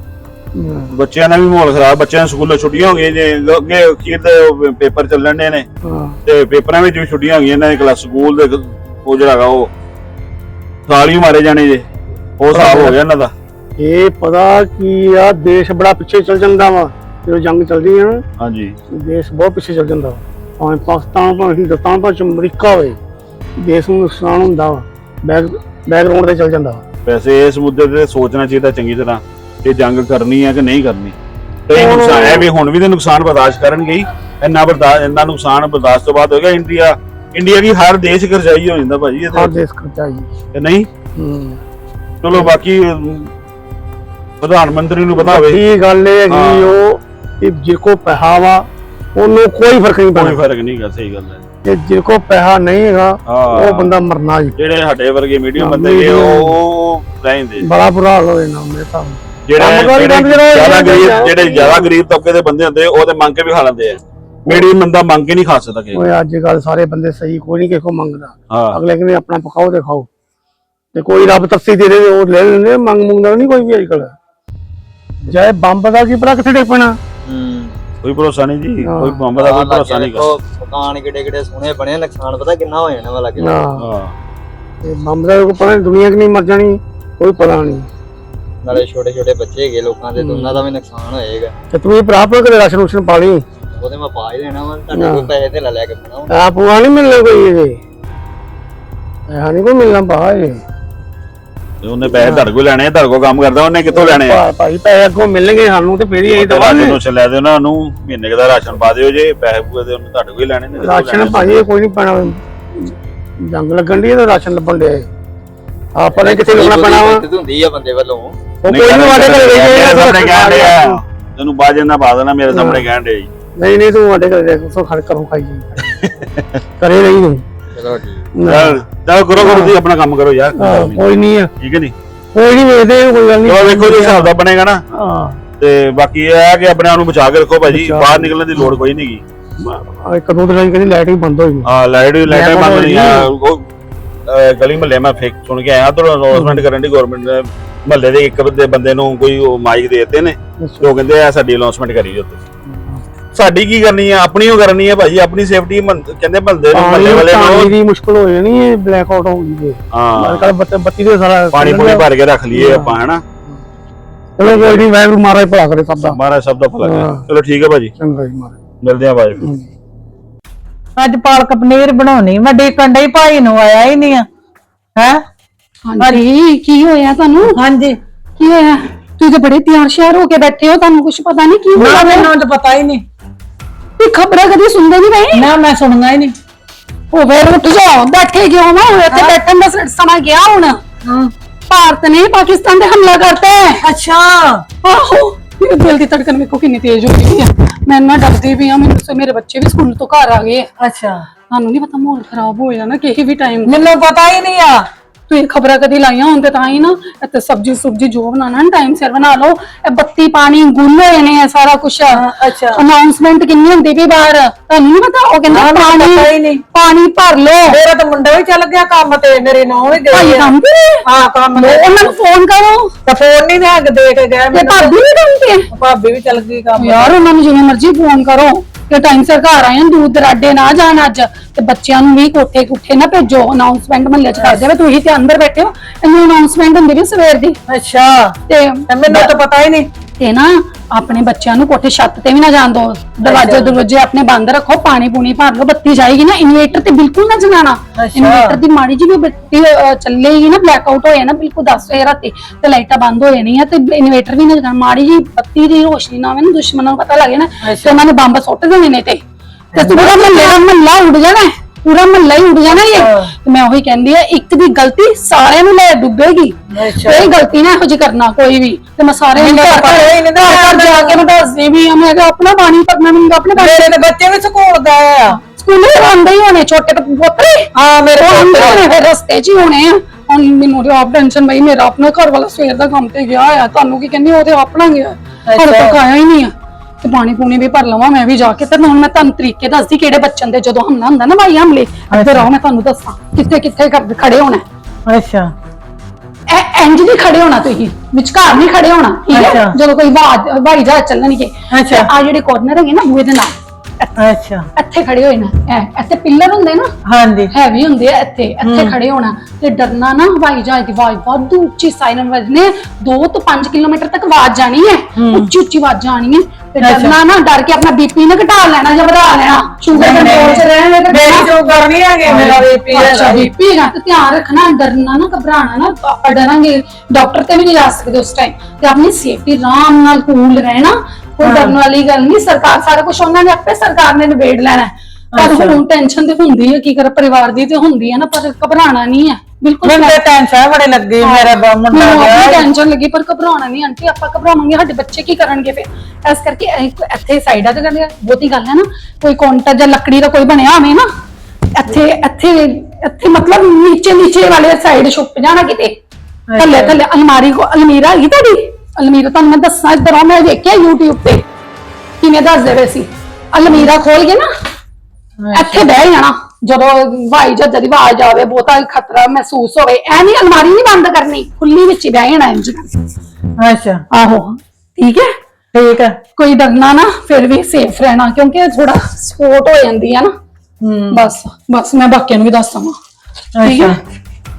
ਬੱਚਿਆਂ ਦਾ ਵੀ ਮਾਹੌਲ ਖਰਾਬ ਬੱਚਿਆਂ ਨੂੰ ਸਕੂਲੋਂ ਛੁੱਟੀਆਂ ਹੋ ਗਈਆਂ ਜੇ ਅੱਗੇ ਕੀ ਤੇ ਪੇਪਰ ਚੱਲਣ ਦੇ ਨੇ। ਤੇ ਪੇਪਰਾਂ ਵਿੱਚ ਵੀ ਛੁੱਟੀਆਂ ਹੋ ਗਈਆਂ ਇਹਨਾਂ ਦੇ ਕਲਾਸ ਸਕੂਲ ਦੇ ਉਹ ਜਿਹੜਾ ਹੈਗਾ ਉਹ ਸਾਲੀ ਮਾਰੇ ਜਾਣੇ ਜੇ। ਉਹ ਹਿਸਾਬ ਹੋ ਗਿਆ ਇਹਨਾਂ ਦਾ। ਇਹ ਪਤਾ ਕੀ ਆ ਦੇਸ਼ ਬੜਾ ਪਿੱਛੇ ਚੱਲ ਜਾਂਦਾ ਵਾ ਜਦੋਂ ਜੰਗ ਚੱਲਦੀ ਆ ਨਾ ਹਾਂਜੀ। ਦੇਸ਼ ਬਹੁਤ ਪਿੱਛੇ ਚੱਲ ਜਾਂਦਾ ਵਾ। ਭਾਵੇਂ ਪਾਕਿਸਤਾਨ ਭਾਵੇਂ ਹਿੰਦੁਸਤਾਨ ਭਾਵੇਂ ਅਮਰੀਕਾ ਹੋਵੇ ਦੇਸ਼ ਨੂੰ ਨੁਕਸਾਨ ਹੁੰਦਾ ਵਾ ਬੈਕ ਬੈਕਗ੍ਰਾਉਂਡ ਤੇ ਚੱਲ ਜਾਂਦਾ ਵਾ। ਵੈਸੇ ਇਸ ਮੁੱਦੇ ਤੇ ਸੋਚਣਾ ਚਾਹੀਦਾ ਚੰਗੀ ਤਰ੍ਹਾਂ। ਕਿ ਜੰਗ ਕਰਨੀ ਹੈ ਕਿ ਨਹੀਂ ਕਰਨੀ? ਕਈ ਹੁਣ- ਨੁਕਸਾਨ ਹੈ ਵੀ ਹੁਣ ਵੀ ਤੇ ਨੁਕਸਾਨ ਬਰਦਾਸ਼ਤ ਕਰਨਗੇ ਹੀ। ਇੰਨਾ ਬਰਦਾਸ਼ਤ ਇੰਨਾ ਨੁਕਸਾਨ ਬਰਦਾਸ਼ਤ ਤੋਂ ਬਾਅਦ ਹੋ ਗਿਆ ਇੰਡੀਆ। ਇੰਡੀਆ ਦੀ ਹਰ ਦੇਸ਼ ਕਰਜਾਈ ਹੋ ਜਾਂਦਾ ਭਾਜੀ ਹਰ ਇਹਦੇ ਦੇਸ਼ ਕਰਤਾ ਜੀ ਤੇ ਨਹੀਂ? ਹੂੰ। ਚਲੋ ਬਾਕੀ ਪ੍ਰਧਾਨ ਮੰਤਰੀ ਨੂੰ ਪਤਾ ਹੋਵੇ। ਕੀ ਗੱਲ ਇਹ ਹਾਂ। ਹੈਗੀ ਉਹ ਕਿ ਜੇ ਕੋ ਪੈਸਾ ਵਾ ਉਹਨੂੰ ਕੋਈ ਫ਼ਰਕ ਨਹੀਂ ਕੋਈ ਪੈਣਾ ਫ਼ਰਕ ਨਹੀਂ ਗਾ ਸਹੀ ਗੱਲ ਹੈ। ਤੇ ਜੇ ਕੋ ਪੈਸਾ ਨਹੀਂ ਹੈਗਾ ਹਾਂ। ਉਹ ਬੰਦਾ ਮਰਨਾ ਜੀ ਜਿਹੜੇ ਸਾਡੇ ਵਰਗੇ ਮੀਡੀਅਮ ਹਾਂ, ਬੰਦੇ ਨੇ। ਉਹ ਰਹਿੰਦੇ ਬੜਾ ਬੁਰਾ ਹਾਲ ਹੋ ਜਾਣਾ ਮੇਰੇ ਨਾਲ। ਜਿਹੜੇ ਕਾਰ ਜ਼ਿਆਦਾ ਗਰੀਬ ਜਿਹੜੇ ਜਿਹੜੇ ਜ਼ਿਆਦਾ ਗਰੀਬ ਤਬਕੇ ਦੇ ਬੰਦੇ ਹੁੰਦੇ ਉਹ ਤੇ ਮੰਗ ਕੇ ਵੀ ਖਾ ਲੈਂਦੇ ਆ। ਮੀਡੀਅਮ ਬੰਦਾ ਮੰਗ ਕੇ ਨਹੀਂ ਖਾ ਸਕਦਾ ਕਿਸੇ ਓਏ ਅੱਜ ਕੱਲ ਸਾਰੇ ਬੰਦੇ ਸਹੀ ਕੋਈ ਨਹੀਂ ਕਿਸੇ ਕੋ ਮੰਗਦਾ। ਹਾਂ। ਅਗਲੇ ਕਹਿੰਦੇ ਆਪਣਾ ਪਕਾਓ ਤੇ ਖਾਓ। ਤੇ ਕੋਈ ਰੱਬ ਤਰਸੀ ਦੇ ਦੇ ਉਹ ਲੈ ਲੈਂਦੇ ਮੰਗ ਮੰਗਦਾ ਨਹੀਂ ਕੋਈ ਵੀ ਅੱਜ ਕੱਲ ਜਾਏ ਬੰਬ ਦਾ ਕੀ ਪਤਾ ਕਿੱਥੇ ਡਿੱਗ ਪੈਣਾ? ਹੂੰ। ਕੋਈ ਭਰੋਸਾ ਨਹੀਂ ਜੀ। ਕੋਈ ਬੰਬ ਦਾ ਕੋਈ ਭਰੋਸਾ ਨਹੀਂ ਦੇਖੋ ਮਕਾਨ ਕਿੱਡੇ ਕਿੱਡੇ ਸੋਹਣੇ ਬਣੇ ਨੁਕਸਾਨ ਪਤਾ ਕਿੰਨਾ ਹੋ ਜਾਣਾ ਵਾ ਲੱਗੇ। ਹਾਂ। ਤੇ ਬੰਬ ਦਾ ਕੋਈ ਪਤਾ ਨੀ ਦੁਨੀਆ ਕਿ ਨਹੀਂ ਮਰ ਜਾਣੀ ਕੋਈ ਪਤਾ ਨਹੀਂ। ਨਾਲੇ ਛੋਟੇ ਛੋਟੇ ਬੱਚੇ ਹੈਗੇ ਲੋਕਾਂ ਦੇ ਤੇ ਉਹਨਾਂ ਦਾ ਵੀ ਨੁਕਸਾਨ ਹੋਏਗਾ। ਤੇ ਤੂੰ ਵੀ ਭਰਾ ਆਪਣਾ ਕਦੇ ਰਾਸ਼ਨ ਰੂਸ਼ਨ ਪਾ ਲਈ? ਉਹਦੇ ਮੈਂ ਪਾ ਹੀ ਦੇਣਾ ਵਾ ਤੁਹਾਡੇ ਹਾਂ। ਕੋਲ ਪੈਸੇ ਤੇ ਲੈ ਲੈ ਕੇ ਬਣਾ ਆ ਪੂਆ ਨਹੀਂ ਮਿਲਣਾ ਕੋਈ ਇਹਦੇ ਐ ਨਹੀਂ ਕੋਈ ਮਿਲਣਾ ਪਾ ਇਹ। ਤੇ ਉਹਨੇ ਪੈਸੇ ਤੁਹਾਡੇ ਕੋਲ ਲੈਣੇ ਤੁਹਾਡੇ ਕੋਲ ਕੰਮ ਕਰਦਾ ਉਹਨੇ ਕਿੱਥੋਂ ਲੈਣੇ ਆ? ਭਾਈ ਪੈਸੇ ਅੱਗੋਂ ਮਿਲਣਗੇ ਸਾਨੂੰ ਤੇ ਫੇਰ ਹੀ ਅਸੀਂ ਰਾਸ਼ਨ ਦਵਾਂਗੇ। ਨੂੰ ਲੈ ਦਿਓ ਨਾ ਉਹਨੂੰ ਮਹੀਨੇ ਕੁ ਦਾ ਰਾਸ਼ਨ ਪਾ ਦਿਓ ਜੇ ਪੈਸੇ ਪੂਏ ਦੇ ਉਹਨੇ ਤੁਹਾਡੇ ਕੋਲ ਹੀ ਲੈਣੇ ਨੇ ਰਾਸ਼ਨ ਲੈਣੇ? ਇਹ ਕੋਈ ਨਹੀਂ ਪੈਣਾ। ਜੰਗ ਲੱਗਣ ਦੀ ਤੇ ਰਾਸ਼ਨ ਲੱਭਣ ਦੇ ਆਪਾਂ ਨੇ ਕਿੱਥੇ ਲੱਗਣਾ ਪੈਣਾ ਵਾ? ਹੁੰਦੀ ਆ ਬੰਦੇ ਵੱਲੋਂ। ਉਹ ਕੋਈ ਨਹੀਂ ਵਾਡੇ ਘਰੇ ਗਈ ਮੇਰੇ ਹੈ ਸਾਹਮਣੇ ਕਹਿਣ ਡਿਆ। ਤੈਨੂੰ ਬਾਜ ਜਾਂਦਾ ਪਾ ਦੇਣਾ ਮੇਰੇ ਸਾਹਮਣੇ ਕਹਿਣ ਡਿਆ ਜੀ। ਨਹੀਂ ਨਹੀਂ ਤੂੰ ਵਾਡੇ ਘਰੇ ਦੇਖ ਸੋ ਖੜ ਕਰੋ ਖਾਈ ਜੀ। ਕਰੇ ਨਹੀਂ ਤੂੰ। ਚਲੋ ਠੀਕ। ਨਾ, ਚੱਲ ਕਰੋ ਕਰੋ ਤੁਸੀਂ ਆਪਣਾ ਕੰਮ ਕਰੋ ਯਾਰ। ਹਾਂ, ਕੋਈ ਨਹੀਂ ਆ। ਠੀਕ ਹੈ ਨਹੀਂ ਕੋਈ ਨਹੀਂ ਵੇਖਦੇ ਹਾਂ, ਕੋਈ ਗੱਲ ਨਹੀਂ ਚਲੋ ਵੇਖੋ ਜੀ ਹਿਸਾਬ ਦਾ ਬਣੇਗਾ ਨਾ। ਹਾਂ। ਤੇ ਬਾਕੀ ਇਹ ਹੈ ਕਿ ਆਪਣੇ ਆਪ ਨੂੰ ਬਚਾ ਕੇ ਰੱਖੋ ਭਾਜੀ ਬਾਹਰ ਨਿਕਲਣ ਦੀ ਲੋੜ ਕੋਈ ਨਹੀਂਗੀ ਆ ਇੱਕ ਦੋ ਦਿਨਾਂ ਦੀ ਕਹਿੰਦੀ ਲਾਈਟ ਵੀ ਬੰਦ ਹੋ ਗਈ ਆ ਲਾਈਟ ਲਾਈਟਾਂ ਮੈਂ ਬੰਦ ਨਹੀਂ ਆ। ਗਲੀ ਮਹੱਲੇ ਮੈਂ ਫੇਕ ਸੁਣ ਕੇ ਆਇਆ ਤੋਂ ਅਨਾਉਂਸਮੈਂਟ ਕਰਨ ਦੀ ਗਵਰਨਮੈਂਟ ਨੇ ਮਹੱਲੇ ਦੇ ਇੱਕ ਬੰਦੇ ਬੰਦੇ ਨੂੰ ਕੋਈ ਉਹ ਮਾਈਕ ਦੇ ਦਿੱਤੇ ਨੇ ਉਹ ਕਹਿੰਦੇ ਆ ਸਾਡੀ ਅਨਾਉਂਸਮੈਂਟ ਕਰੀ ਜੋ ਤੁਸੀਂ ਸਾਡੀ ਕੀ ਕਰਨੀ ਆ? ਆਪਣੀ ਉਹ ਕਰਨੀ ਆ ਭਾਜੀ ਆਪਣੀ ਸੇਫਟੀ ਕਹਿੰਦੇ ਮਹੱਲੇ ਨੂੰ ਮਹੱਲੇ ਵਾਲੇ ਪਾਣੀ ਨੂੰ ਦੀ ਮੁਸ਼ਕਲ ਹੋ ਜਾਣੀ ਹੈ ਬਲੈਕ ਆਊਟ ਹੋ ਗਈ ਜੇ। ਹਾਂ। ਕੱਲ ਬੱਤੀ ਦੇ ਸਾਰਾ ਪਾਣੀ ਪੂਣੀ ਭਰ ਕੇ ਰੱਖ ਲਈਏ ਆਪਾਂ ਹਨਾ? ਚਲੋ ਕੋਈ ਨਹੀਂ ਵਾਹਿਗੁਰੂ ਮਹਾਰਾਜ ਭਲਾ ਕਰੇ ਸਭ ਦਾ। ਮਹਾਰਾਜ ਸਭ ਦਾ ਭਲਾ ਕਰੇ। ਚਲੋ ਠੀਕ ਹੈ ਭਾਜੀ। ਚੰਗਾ ਜੀ ਮਹਾਰਾਜ। ਮਿਲਦੇ ਆ ਭਾਜੀ। ਅੱਜ ਪਾਲਕ ਪਨੀਰ ਬਣਾਉਣੀ ਮੈਂ ਦੇਖਣ ਡਈ ਭਾਈ ਨੂੰ ਆਇਆ ਹੀ ਨਹੀਂ ਆ। ਹੈ? ਹਾਂਜੀ। ਕੀ ਹੋਇਆ ਤੁਹਾਨੂੰ? ਹਾਂਜੀ। ਕੀ ਹੋਇਆ? ਤੁਸੀਂ ਤਾਂ ਬੜੇ ਤਿਆਰ ਸ਼ਿਆਰ ਹੋ ਕੇ ਬੈਠੇ ਹੋ ਤੁਹਾਨੂੰ ਕੁਝ ਪਤਾ ਨਹੀਂ ਕੀ ਨਾ ਹੋਇਆ ਮੈਨੂੰ ਤਾਂ ਪਤਾ ਹੀ ਨਹੀਂ। ਤੇ ਖਬਰਾਂ ਕਦੀ ਸੁਣਦੇ ਨਹੀਂ ਬਈ ਨਾ ਮੈਂ ਸੁਣਨਾ ਹੀ ਨਹੀਂ। ਉਹ ਫੇਰ ਉੱਠ ਜਾਓ ਬੈਠੇ ਕਿਉਂ ਨਾ ਇੱਥੇ ਬੈਠਣ ਦਾ ਸ- ਸਮਾਂ ਗਿਆ ਹੁਣ। ਭਾਰਤ ਨੇ ਪਾਕਿਸਤਾਨ ਤੇ ਹਮਲਾ ਕਰਤਾ ਹੈ। ਅੱਛਾ। ਆਹੋ ਮੇਰੇ ਦਿਲ ਦੀ ਧੜਕਨ ਵੇਖੋ ਕਿੰਨੀ ਤੇਜ਼ ਹੋ ਗਈ ਹੈ ਮੈਂ ਨਾ ਡਰਦੀ ਵੀ ਆ ਮੈਨੂੰ ਤਾਂ ਮੇਰੇ ਬੱਚੇ ਵੀ ਸਕੂਲ ਤੋਂ ਘਰ ਆ ਗਏ। ਅੱਛਾ। ਤੁਹਾਨੂੰ ਨਹੀਂ ਪਤਾ ਮਾਹੌਲ ਖਰਾਬ ਹੋ ਜਾਣਾ ਕਿਸੇ ਵੀ ਟਾਈਮ ਮੈਨੂੰ ਪਤਾ ਹੀ ਨਹੀਂ ਆ। ਤੁਸੀਂ ਖਬਰਾਂ ਕਦੀ ਲਾਈਆਂ ਹੋਣ ਤੇ ਤਾਂ ਹੀ ਨਾ ਇੱਥੇ ਸਬਜੀ ਸੁਬਜੀ ਜੋ ਬਣਾਉਣਾ ਨਾ ਟਾਈਮ ਸਿਰ ਬਣਾ ਲਓ। ਇਹ ਬੱਤੀ ਪਾਣੀ ਗੁੱਲ ਹੋਏ ਨੇ ਇਹ ਸਾਰਾ ਕੁਝ ਅੱਛਾ। ਅਨਾਉਂਸਮੈਂਟ ਕਿੰਨੀ ਹੁੰਦੀ ਵੀ ਬਾਹਰ? ਤੁਹਾਨੂੰ ਨਹੀਂ ਪਤਾ? ਉਹ ਕਹਿੰਦਾ ਨਾ, ਨਾ, ਪਤਾ ਹੀ ਨਹੀਂ। ਪਾਣੀ ਪਾਣੀ ਭਰ ਲਓ। ਮੇਰਾ ਤਾਂ ਮੁੰਡਾ ਵੀ ਚੱਲ ਗਿਆ ਕੰਮ ਤੇ ਮੇਰੇ ਨੌਂ ਵੀ ਭਾਈ ਗਈ ਆ। ਕੰਮ ਤੇ? ਹਾਂ ਕੰਮ ਤੇ। ਉਹਨਾਂ ਨੂੰ ਫੋਨ ਕਰੋ। ਤਾਂ ਫੋਨ ਨਹੀਂ ਲੈ ਕੇ ਦੇ ਕੇ ਗਿਆ ਤੇ ਮੈਨੂੰ ਭਾਬੀ ਵੀ ਕੰਮ ਤੇ? ਭਾਬੀ ਵੀ ਚੱਲ ਗਈ ਕੰਮ ਯਾਰ ਉਹਨਾਂ ਨੂੰ ਜਿਵੇਂ ਮਰਜ਼ੀ ਫੋਨ ਕਰੋ। ਕਿ ਟਾਈਮ ਸਿਰ ਘਰ ਆਏ ਦੂਰ ਦਰਾਡੇ ਨਾ ਜਾਣ ਅੱਜ। ਤੇ ਬੱਚਿਆਂ ਨੂੰ ਵੀ ਕੋਠੇ ਕੁੱਠੇ ਨਾ ਭੇਜੋ ਅਨਾਉਂਸਮੈਂਟ ਮਹੱਲੇ ਚ ਕਰ ਦੇਵੇ ਤੁਸੀਂ ਤੇ ਅੰਦਰ ਬੈਠੇ ਹੋ ਇਹਨੂੰ ਅਨਾਉਂਸਮੈਂਟ ਹੁੰਦੀ ਵੀ ਸਵੇਰ ਦੀ। ਅੱਛਾ। ਤੇ ਤੇ ਮੈਨੂੰ ਤਾਂ ਪਤਾ ਹੀ ਨਹੀਂ। ਤੇ ਨਾ ਆਪਣੇ ਬੱਚਿਆਂ ਨੂੰ ਕੋਠੇ ਛੱਤ ਤੇ ਵੀ ਨਾ ਜਾਣ ਦਿਓ ਦਰਵਾਜ਼ੇ ਦਰਵਾਜ਼ੇ ਆਪਣੇ ਬੰਦ ਰੱਖੋ ਪਾਣੀ ਪੂਣੀ ਭਰ ਲਓ ਬੱਤੀ ਜਾਏਗੀ ਨਾ ਇਨਵੇਟਰ ਤੇ ਬਿਲਕੁਲ ਨਾ ਜਗਾਣਾ ਅੱਛਾ। ਇਨਵੇਟਰ ਦੀ ਮਾੜੀ ਜੀ ਵੀ ਬੱਤੀ ਅਹ, ਚੱਲੇਗੀ ਨਾ ਬਲੈਕ ਆਊਟ ਹੋ ਜਾਣਾ ਬਿਲਕੁਲ 10 ਵਜੇ ਰਾਤੀ ਤੇ ਲਾਈਟਾਂ ਬੰਦ ਹੋ ਜਾਣੀਆਂ ਤੇ ਇਨਵੇਟਰ ਵੀ ਨਾ ਜਗਾਣਾ ਮਾੜੀ ਜੀ ਬੱਤੀ ਦੀ ਰੋਸ਼ਨੀ ਨਾ ਆਵੇ ਨਾ ਦੁਸ਼ਮਣਾਂ ਨੂੰ ਪਤਾ ਲੱਗੇ ਨਾ ਤੇ ਉਹਨਾਂ ਨੇ ਬੰਬ ਸੁੱਟ ਦੇਣੇ ਨੇ ਤੇ। ਤੇ ਪੂਰਾ ਮਹੱਲੇ ਦਾ ਮਹੱਲਾ ਉੱਡ ਜਾਣਾ। ਹੈ। ਪੂਰਾ ਮਹੱਲਾ ਹੀ ਉੱਡ ਜਾਣਾ ਇਹ। ਤੇ ਮੈਂ ਉਹੀ ਕਹਿੰਦੀ ਆ ਇੱਕ ਦੀ ਗਲਤੀ ਸਾਰਿਆਂ ਨੂੰ ਲੈ ਡੁੱਬੇਗੀ। ਅੱਛਾ। ਕੋਈ ਗਲਤੀ ਨਾ ਇਹੋ ਜਿਹੀ ਕਰਨਾ ਕੋਈ ਵੀ। ਤੇ ਮੈਂ ਸਾਰਿਆਂ ਨੂੰ ਮੈਨੂੰ ਘਰ ਤਾਂ ਪਤਾ ਹੀ ਨਹੀਂ ਨਾ। ਘਰ ਜਾ ਕੇ ਮੈਂ ਦੱਸਦੀ ਵੀ ਆ ਮੈਂ ਕਿਹਾ ਆਪਣਾ ਪਾਣੀ ਭਰਨਾ ਮੈਨੂੰ ਆਪਣੇ ਘਰ ਮੇਰੇ ਦੇ ਬੱਚੇ ਵੀ ਸਕੂਲ ਗਏ ਆ। ਸਕੂਲੇ ਆਉਂਦੇ ਹੀ ਹੋਣੇ ਛੋਟੇ ਪੋਤਰੇ ਹਾਂ। ਮੇਰੇ ਉਹ ਆਉਂਦੇ। ਹੋਣੇ ਫਿਰ ਰਸਤੇ 'ਚ ਹੀ ਹੋਣੇ ਆ। ਹੁਣ ਮੈਨੂੰ ਤੇ ਆਪ ਟੈਨਸ਼ਨ ਬਈ ਮੇਰਾ ਆਪਣਾ ਘਰ ਵਾਲਾ ਸਵੇਰ ਦਾ ਕੰਮ ਤੇ ਗਿਆ ਆ ਤੁਹਾਨੂੰ ਕੀ ਕਹਿੰਦੀ ਉਹ ਤੇ ਆਪਣਾ ਗਿਆ। ਹੁਣ ਅੱਛਾ। ਤੱਕ ਆਇਆ ਹੀ ਨਹੀਂ ਆ। ਤੇ ਪਾਣੀ ਪੂਣੀ ਵੀ ਭਰ ਲਵਾਂ ਮੈਂ ਵੀ ਜਾ ਕੇ ਤੇ ਹੁਣ ਮੈਂ ਤੁਹਾਨੂੰ ਤਰੀਕੇ ਦੱਸਦੀ ਕਿਹੜੇ ਬੱਚਨ ਦੇ ਜਦੋਂ ਹਮਲਾ ਹੁੰਦਾ ਨਾ ਭਾਈ ਹਮਲੇ ਇੱਧਰ ਆਓ ਮੈਂ ਤੁਹਾਨੂੰ ਦੱਸਾਂ ਕਿੱਥੇ ਕਿੱਥੇ ਖ- ਖੜੇ ਹੋਣਾ। ਅੱਛਾ। ਇਹ ਇੰਜ ਨਹੀਂ ਖੜੇ ਹੋਣਾ ਤੁਸੀਂ ਵਿਚਕਾਰ ਨਹੀਂ ਖੜੇ ਹੋਣਾ ਠੀਕ ਹੈ? ਅੱਛਾ। ਜਦੋਂ ਕੋਈ ਹਵਾ- ਹਵਾਈ ਜਹਾਜ਼ ਚੱਲਣਗੇ। ਅੱਛਾ। ਆ ਜਿਹੜੇ ਕਾਰਨਰ ਹੈਗੇ ਨਾ ਬੂਹੇ ਦੇ ਨਾਲ ਅੱਛਾ। ਇੱਥੇ ਖੜੇ ਹੋਏ ਨਾ ਇਹ ਇੱਥੇ ਪਿੱਲਰ ਹੁੰਦੇ ਨਾ ਹਾਂਜੀ। ਹੈਵੀ ਹੁੰਦੇ ਆ ਇੱਥੇ ਇੱਥੇ ਖੜੇ ਹੋਣਾ ਤੇ ਡਰਨਾ ਨਾ ਹਵਾਈ ਜਹਾਜ਼ ਦੀ ਆਵਾਜ਼ ਵਾਧੂ ਉੱਚੀ ਸਾਇਰਨ ਵੱਜਨੇ 2 ਤੋਂ 5 ਕਿਲੋਮੀਟਰ ਤੱਕ ਆਵਾਜ਼ ਜਾਣੀ ਹੈ। ਉੱਚੀ ਉੱਚੀ ਆਵਾਜ਼ ਜਾਣੀ ਹੈ ਤੇ ਡਰਨਾ ਨਾ ਡਰ ਕੇ ਆਪਣਾ ਬੀਪੀ ਨਾ ਘਟਾ ਲੈਣਾ ਜਾਂ ਵਧਾ ਲੈਣਾ ਸ਼ੂਗਰ ਕੰਟਰੋਲ 'ਚ ਰਹਿਣਾ ਤੇ ਮੇਰੀ ਸ਼ੂਗਰ ਨਹੀਂ ਹੈਗੇ ਮੇਰਾ ਬੀਪੀ ਅੱਛਾ ਬੀਪੀ ਹੈਗਾ ਤੇ ਧਿਆਨ ਰੱਖਣਾ ਡਰਨਾ ਨਾ ਘਬਰਾਣਾ ਨਾ ਆਪਾਂ ਡਰਾਂਗੇ ਡਾਕਟਰ ਤੇ ਵੀ ਨਹੀਂ ਜਾ ਸਕਦੇ ਉਸ ਟਾਈਮ ਤੇ ਆਪਣੀ ਸੇਫਟੀ ਆਰਾਮ ਨਾਲ ਕੂਲ ਰਹਿਣਾ ਕੋਈ ਡਰਨ ਵਾਲੀ ਗੱਲ ਨਹੀਂ ਸਰਕਾਰ ਸਾਰਾ ਕੁਝ ਉਹਨਾਂ ਨੇ ਆਪੇ ਸਰਕਾਰ ਨੇ ਨਿਬੇੜ ਲੈਣਾ ਹੈ। ਪਰ ਹੁਣ ਟੈਨਸ਼ਨ ਤੇ ਹੁੰਦੀ ਹੈ ਕੀ ਕਰ ਪਰਿਵਾਰ ਦੀ ਤੇ ਹੁੰਦੀ ਹੈ ਨਾ ਪਰ ਘਬਰਾਣਾ ਨਹੀਂ ਹੈ। ਬਿਲਕੁਲ ਮੈਨੂੰ ਤਾਂ ਟੈਨਸ਼ਨ ਬੜੀ ਲੱਗੀ ਮੇਰਾ ਬ- ਮੁੰਡਾ ਮੈਨੂੰ ਗਿਆ। ਆਪਣੀ ਟੈਨਸ਼ਨ ਲੱਗੀ ਪਰ ਘਬਰਾਉਣਾ ਨਹੀਂ ਆਂਟੀ ਆਪਾਂ ਘਬਰਾਵਾਂਗੇ ਸਾਡੇ ਬੱਚੇ ਕੀ ਕਰਨਗੇ ਫਿਰ? ਇਸ ਕਰਕੇ ਇਹ- ਇੱਥੇ ਸਾਈਡਾਂ ਤੇ ਕਰਦੇ ਬਹੁਤੀ ਗੱਲ ਹੈ ਨਾ ਕੋਈ ਕਾਊਂਟਰ ਜਾਂ ਲੱਕੜੀ ਦਾ ਕੋਈ ਬਣਿਆ ਹੋਵੇ ਨਾ ਇੱਥੇ ਇੱਥੇ ਇੱਥੇ ਮਤਲਬ ਨੀਚੇ ਨੀਚੇ ਵਾਲੇ ਸਾਈਡ ਛੁਪ ਜਾਣਾ ਕਿਤੇ। ਥੱਲੇ ਥੱਲੇ ਅਲਮਾਰੀ ਕੋ ਅਲਮੀਰਾ ਹੈਗੀ ਤੁਹਾਡੀ? ਅਲਮੀਰਾ ਤੁਹਾਨੂੰ ਮੈਂ ਦੱਸਾਂ ਇੱਧਰ ਆ ਮੈਂ ਦੇਖਿਆ YouTube ਤੇ। ਕਿਵੇਂ ਦੱਸਦੇ ਪਏ ਸੀ? ਅਲਮੀਰਾ ਖੋਲ ਕੇ ਨਾ? ਇੱਥੇ ਬਹਿ ਜਾਣਾ ਜਦੋਂ ਭਾਈ ਜੱਜ ਦੀ ਆਵਾਜ਼ ਆਵੇ ਬਹੁਤਾ ਖਤਰਾ ਮਹਿਸੂਸ ਹੋਵੇ। ਐ ਨਹੀਂ ਅਲਮਾਰੀ ਨਹੀਂ ਬੰਦ ਕਰਨੀ ਖੁੱਲੀ ਵਿੱਚ ਹੀ ਬਹਿ ਜਾਣਾ ਇੰਜ। ਅੱਛਾ। ਆਹੋ ਠੀਕ ਹੈ? ਠੀਕ ਹੈ। ਕੋਈ ਡਰਨਾ ਨਾ ਫਿਰ ਵੀ ਸੇਫ ਰਹਿਣਾ ਕਿਉਂਕਿ ਥੋੜਾ ਸਪੋਰਟ ਹੋ ਜਾਂਦੀ ਹੈ ਨਾ। ਬਸ ਬਸ ਮੈਂ ਬਾਕੀਆਂ ਨੂੰ ਵੀ ਦੱਸ। ਦਵਾਂ ਠੀਕ ਹੈ?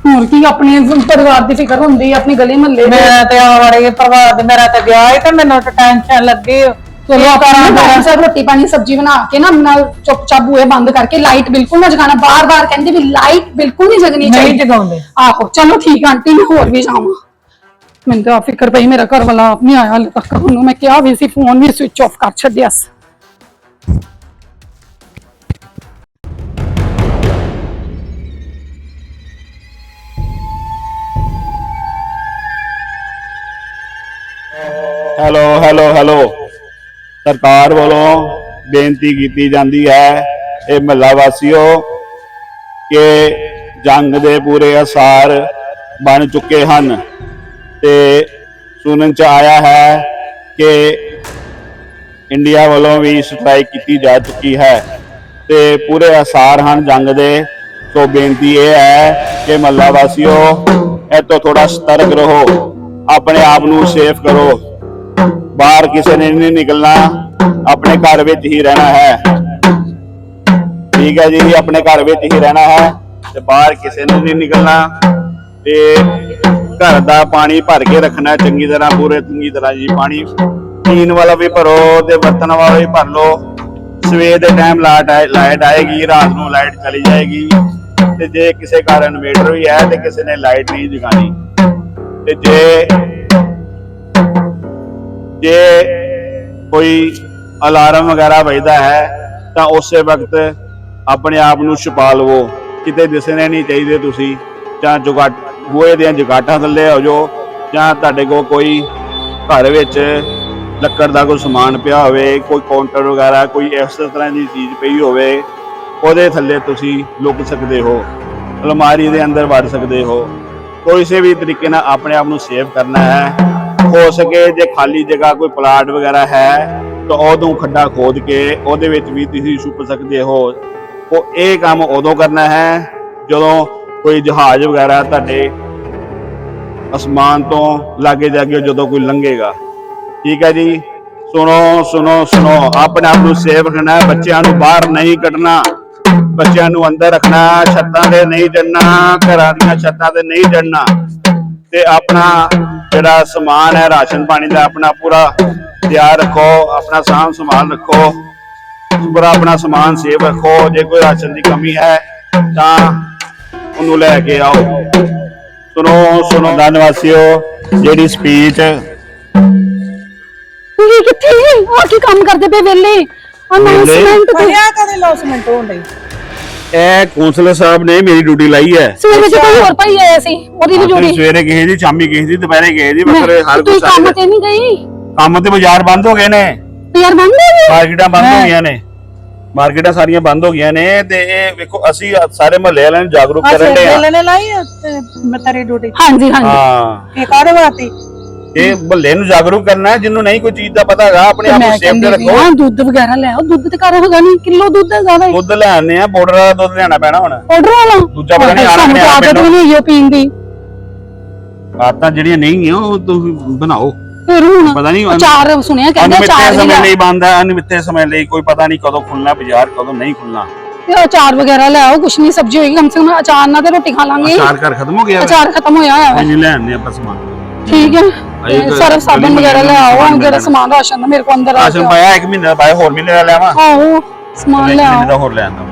ਹੋਰ ਕੀ ਆਪਣੇ ਪਰਿਵਾਰ ਦੀ ਫਿਕਰ ਹੁੰਦੀ ਹੈ ਆਪਣੀ ਗਲੀ ਮਹੱਲੇ ਦੀ? ਮੈਂ ਤੇ ਆਵੜੇ ਪਰਿਵਾਰ ਦੇ ਮੇਰਾ ਤੇ ਵਿਆਹ ਹੀ ਤੇ ਮੈਨੂੰ ਤਾਂ ਟੈਨਸ਼ਨ ਲੱਗੀ ਚਲੋ ਆਪਾਂ ਟਾਈਮ ਸਿਰ ਰੋਟੀ ਪਾਣੀ ਸਬਜ਼ੀ ਬਣਾ ਕੇ ਨਾ ਨਾਲ ਚੁੱਪਚਾਪ ਬੂਹੇ ਬੰਦ ਕਰਕੇ ਲਾਈਟ ਬਿਲਕੁਲ ਨਾ ਜਗਾਣਾ ਬਾਰ-ਬਾਰ ਕਹਿੰਦੇ ਵੀ ਲਾਈਟ ਬਿਲਕੁਲ ਨਹੀਂ ਜਗਣੀ ਨਹੀਂ ਚਾਹੀਦੀ। ਜਗਾਉਂਦੇ। ਆਹੋ ਚਲੋ ਠੀਕ ਆ ਆਂਟੀ ਮੈਂ ਹੋਰ ਵੀ ਜਾਵਾਂ। ਮੈਨੂੰ ਤਾਂ ਫਿਕਰ ਪਈ ਮੇਰਾ ਘਰ ਵਾਲਾ ਆਪ ਨਹੀਂ ਆਇਆ ਹਾਲੇ ਤੱਕ। ਉਹਨੂੰ ਮੈਂ ਕਿਹਾ ਵੀ ਸੀ ਫੋਨ ਵੀ ਸਵਿਚ ਆਫ ਕਰ ਛੱਡਿਆ ਸੀ। ਹੈਲੋ ਹੈਲੋ ਹੈਲੋ ਸਰਕਾਰ ਵੱਲੋਂ ਬੇਨਤੀ ਕੀਤੀ ਜਾਂਦੀ ਹੈ ਇਹ ਮਹੱਲਾ ਵਾਸੀਓ ਕਿ ਜੰਗ ਦੇ ਪੂਰੇ ਅਸਾਰ ਬਣ ਚੁੱਕੇ ਹਨ ਤੇ ਸੁਣਨ ਚ ਆਇਆ ਹੈ ਕਿ ਇੰਡੀਆ ਵੱਲੋਂ ਵੀ ਸਟ੍ਰਾਈਕ ਕੀਤੀ ਜਾ ਚੁੱਕੀ ਹੈ ਤੇ ਪੂਰੇ ਅਸਾਰ ਹਨ ਜੰਗ ਦੇ। ਸੋ ਬੇਨਤੀ ਇਹ ਹੈ ਕਿ ਮਹੱਲਾ ਵਾਸੀਓ ਇਹ ਤੋਂ ਥੋੜਾ ਸਤਰਕ ਰਹੋ, ਆਪਣੇ ਆਪ ਨੂੰ ਸੇਫ ਕਰੋ। ਬਾਹਰ ਕਿਸੇ ਨੇ ਨਹੀਂ ਨਿਕਲਣਾ, ਆਪਣੇ ਘਰ ਵਿੱਚ ਹੀ ਰਹਿਣਾ ਹੈ। ਠੀਕ ਹੈ ਜੀ, ਆਪਣੇ ਘਰ ਵਿੱਚ ਹੀ ਰਹਿਣਾ ਹੈ ਤੇ ਬਾਹਰ ਕਿਸੇ ਨੇ ਨਹੀਂ ਨਿਕਲਣਾ ਤੇ ਘਰ ਦਾ ਪਾਣੀ ਭਰ ਕੇ ਰੱਖਣਾ, ਚੰਗੀ ਤਰ੍ਹਾਂ, ਪੂਰੇ ਚੰਗੀ ਤਰ੍ਹਾਂ ਜੀ, ਪਾਣੀ ਪੀਣ ਵਾਲਾ ਵੀ ਭਰੋ ਤੇ ਵਰਤਣ ਵਾਲਾ ਵੀ ਭਰ ਲਓ। ਸਵੇਰ ਦੇ ਟਾਈਮ ਲਾਈਟ ਆਏ ਲਾਈਟ ਆਏਗੀ, ਰਾਤ ਨੂੰ ਲਾਈਟ ਚਲੀ ਜਾਏਗੀ ਤੇ ਜੇ ਕਿਸੇ ਕਾਰਨ ਇਨਵੇਟਰ ਵੀ ਹੈ ਤੇ ਕਿਸੇ ਨੇ ਲਾਈਟ ਨਹੀਂ ਜਗਾਣੀ ਤੇ ਜੇ ਜੇ ਕੋਈ ਅਲਾਰਮ ਵਗੈਰਾ ਵੱਜਦਾ ਹੈ, ਤਾਂ ਉਸੇ ਵਕਤ ਆਪਣੇ ਆਪ ਨੂੰ ਛੁਪਾ ਲਵੋ। ਕਿਤੇ ਦਿਸਣੇ ਨਹੀਂ ਚਾਹੀਦੇ ਤੁਸੀਂ, ਜਾਂ ਜੁਗਾਟ, ਬੂਹੇ ਦੀਆਂ ਜੁਗਾਟਾਂ ਥੱਲੇ ਹੋ ਜਾਓ, ਜਾਂ ਤੁਹਾਡੇ ਕੋਲ ਕੋਈ ਘਰ ਵਿੱਚ ਲੱਕੜ ਦਾ ਕੋਈ ਸਮਾਨ ਪਿਆ ਹੋਵੇ, ਕੋਈ ਕਾਊਂਟਰ ਵਗੈਰਾ, ਕੋਈ ਇਸ ਤਰ੍ਹਾਂ ਦੀ ਚੀਜ਼ ਪਈ ਹੋਵੇ, ਉਹਦੇ ਥੱਲੇ ਤੁਸੀਂ ਲੁਕ ਸਕਦੇ ਹੋ, ਅਲਮਾਰੀ ਦੇ ਅੰਦਰ ਵੜ ਸਕਦੇ ਹੋ। ਕਿਸੇ ਵੀ ਤਰੀਕੇ ਨਾਲ ਆਪਣੇ ਆਪ ਨੂੰ ਸੇਵ ਕਰਨਾ ਹੈ। ਹੋ ਸਕੇ ਜੇ ਖਾਲੀ ਜਗ੍ਹਾ ਕੋਈ ਪਲਾਟ ਵਗੈਰਾ ਹੈ, ਤਾਂ ਉਦੋਂ ਖੱਡਾ ਖੋਦ ਕੇ ਉਹਦੇ ਵਿੱਚ ਵੀ ਤੁਸੀਂ ਛੁਪ ਸਕਦੇ ਹੋ। ਉਹ ਇਹ ਕੰਮ ਉਦੋਂ ਕਰਨਾ ਹੈ ਜਦੋਂ ਕੋਈ ਜਹਾਜ਼ ਵਗੈਰਾ ਤੁਹਾਡੇ ਅਸਮਾਨ ਤੋਂ ਲਾਗੇ ਜਾਗੇ ਜਦੋਂ ਕੋਈ ਲੰਘੇਗਾ। ਠੀਕ ਹੈ ਜੀ? ਸੁਣੋ ਸੁਣੋ ਸੁਣੋ। ਆਪਣੇ ਆਪ ਨੂੰ ਸੇਵ ਰੱਖਣਾ ਬੱਚਿਆਂ ਨੂੰ ਬਾਹਰ ਨਹੀਂ ਕੱਢਣਾ। ਬੱਚਿਆਂ ਨੂੰ ਅੰਦਰ ਰੱਖਣਾ, ਛੱਤਾਂ ਤੇ ਨਹੀਂ ਚੜਨਾ ਘਰਾਂ ਦੀਆਂ ਛੱਤਾਂ ਤੇ ਨਹੀਂ ਚੜਨਾ ਤੇ ਆਪਣਾ ਜਿਹੜਾ ਸਮਾਨ ਹੈ ਰਾਸ਼ਨ ਪਾਣੀ ਦਾ ਆਪਣਾ ਪੂਰਾ ਤਿਆਰ ਰੱਖੋ ਆਪਣਾ ਸਾਂਭ ਸੰਭਾਲ ਰੱਖੋ ਪੂਰਾ ਆਪਣਾ ਸਮਾਨ ਸੇਵ ਰੱਖੋ। ਜੇ ਕੋਈ ਰਾਸ਼ਨ ਦੀ ਕਮੀ ਹੈ ਤਾਂ ਉਹਨੂੰ ਲੈ ਕੇ ਆਓ। ਸੁਣੋ ਸੁਣੋ। ਧੰਨਵਾਸੀਓ ਜਿਹੜੀ ਸਪੀਚ ਤੁਸੀਂ ਕਿੱਥੇ? ਆ ਕੀ ਕੰਮ ਕਰਦੇ ਪਏ ਵੇਲੇ ਅਨਾਉਂਸਮੈਂਟ ਤੇ ਭਰਿਆ ਕਦੇ ਲੌਸਮੈਂਟ ਹੋਣ ਡਈ। ਇਹ ਕੌਂਸਲਰ ਸਾਹਿਬ ਨੇ ਮੇਰੀ ਡਿਊਟੀ ਲਾਈ ਹੈ। ਸਵੇਰੇ ਜੇ ਕੋਈ ਹੋਰ ਭਾਈ ਆਇਆ ਸੀ? ਉਹਦੀ ਵੀ ਜੋੜੀ ਸਵੇਰੇ ਗਏ ਜੀ ਸ਼ਾਮੀ ਗਏ ਜੀ ਦੁਪਹਿਰੇ ਗਏ ਜੀ ਮਸਰੇ ਹਰ ਤੁਸੀਂ ਕੋਈ ਕੰਮ ਤੇ ਨਹੀਂ ਗਈ ਕੰਮ ਤੇ ਬਾਜ਼ਾਰ ਬੰਦ ਹੋ ਗਏ ਨੇ। ਯਾਰ ਬੰਦ ਹੋ ਗਈ ਮਾਰਕੀਟਾਂ ਬੰਦ ਹੋ ਗਈਆਂ ਨੇ। ਮਾਰਕੀਟਾਂ ਸਾਰੀਆਂ ਬੰਦ ਹੋ ਗਈਆਂ ਨੇ ਤੇ ਇਹ ਵੇਖੋ ਅਸੀਂ ਸਾਰੇ ਮਹੱਲੇ ਵਾਲਿਆਂ ਨੂੰ ਜਾਗਰੂਕ ਕਰਨ ਦੇ ਆ। ਨੇ ਲਾਈ ਆ ਤੇ ਮੈਂ ਤੇਰੀ ਡਿਊਟੀ ਹਾਂਜੀ ਹਾਂਜੀ। ਹਾਂ। ਇਹ ਕਾਹਦੇ ਵਾਸਤੇ? ਇਹ ਮਹੱਲੇ ਨੂੰ ਜਾਗਰੂਕ ਕਰਨਾ ਹੈ ਜਿਹਨੂੰ ਨਹੀਂ ਕੋਈ ਚੀਜ਼ ਦਾ ਪਤਾ ਹੈਗਾ ਆਪਣੇ ਤੇ ਆਪ ਨੂੰ ਮੈਂ ਸੇਫ ਤੇ ਕਹਿੰਦੀ ਵੀ ਰੱਖੋ ਹਾਂ ਦੁੱਧ ਵਗੈਰਾ ਲੈ ਆਓ ਦੁੱਧ ਤੇ ਘਰ ਹੈਗਾ ਨਹੀਂ ਕਿਲੋ ਦੁੱਧ ਹੈਗਾ ਵੇ ਦੁੱਧ ਲੈਣੇ ਆ ਪਾਊਡਰ ਵਾਲਾ ਦੁੱਧ ਲੈਣਾ ਪੈਣਾ ਹੁਣ। ਆਰਡਰ ਵਾਲਾ? ਦੂਜਾ ਪਤਾ ਨਹੀਂ ਆਣਾ ਸਾਨੂੰ ਨਹੀਂ ਤਾਂ ਆਣਾ ਆਦਤ ਵੀ ਨਹੀਂ ਹੈ ਪੀਣ ਦੀ। ਆਤਾਂ ਜਿਹੜੀਆਂ ਨਹੀਂ ਆ ਉਹ ਤੁਸੀਂ ਬਣਾਓ। ਫਿਰ ਹੁਣ ਪਤਾ ਨਹੀਂ ਅਚਾਰ ਸੁਣਿਆ ਕਹਿੰਦੇ ਅਨੁਮਿੱਤੇ ਅਚਾਰ ਵੀ ਸਮੇਂ ਲਿਆ ਲਈ ਬੰਦ ਹੈ ਅਨੁਮਿੱਤੇ ਸਮੇਂ ਲਈ ਕੋਈ ਪਤਾ ਨਹੀਂ ਕਦੋਂ ਖੁੱਲਣਾ ਬਾਜ਼ਾਰ ਕਦੋਂ ਨਹੀਂ ਖੁੱਲਣਾ ਤੇ ਅਚਾਰ ਵਗੈਰਾ ਲੈ ਆਓ ਕੁਛ ਨਹੀਂ ਸਬਜ਼ੀ ਹੋਏਗੀ ਕਮ ਸੇ ਕਮ ਅਚਾਰ ਨਾਲ ਤੇ ਰੋਟੀ ਖਾ ਲਾਂਗੇ। ਅਚਾਰ ਘਰ ਖਤਮ ਹੋ ਗਿਆ ਵਾ? ਅਚਾਰ ਖਤਮ ਹੋਇਆ ਹੋਇਆ ਵਾ। ਨਹੀਂ ਲੈਣੇ ਆਪਾਂ ਸਮਾਨ। ਠੀਕ ਹੈ। ਆਈ ਤੇ ਸਰਫ ਸਾਬਣ ਵਗੈਰਾ ਲੈ ਨੂੰ ਆਓ ਸਮਾਨ ਜਿਹੜਾ ਲੈਣਾ। ਸਮਾਨ ਰਾਸ਼ਨ ਦਾ ਮੇਰੇ ਕੋਲ ਅੰਦਰ ਆ ਰਾਸ਼ਨ ਗਿਆ ਪਾਇਆ ਇੱਕ ਮਹੀਨੇ ਦਾ ਪਾਇਆ ਹੋਰ ਮਹੀਨੇ ਦਾ ਲਿਆਵਾਂ ਆਹੋ ਸਮਾਨ ਇੱਕ ਲੈ ਮਹੀਨੇ ਦਾ ਆਓ ਹੋਰ ਲੈ ਆਂਦਾ।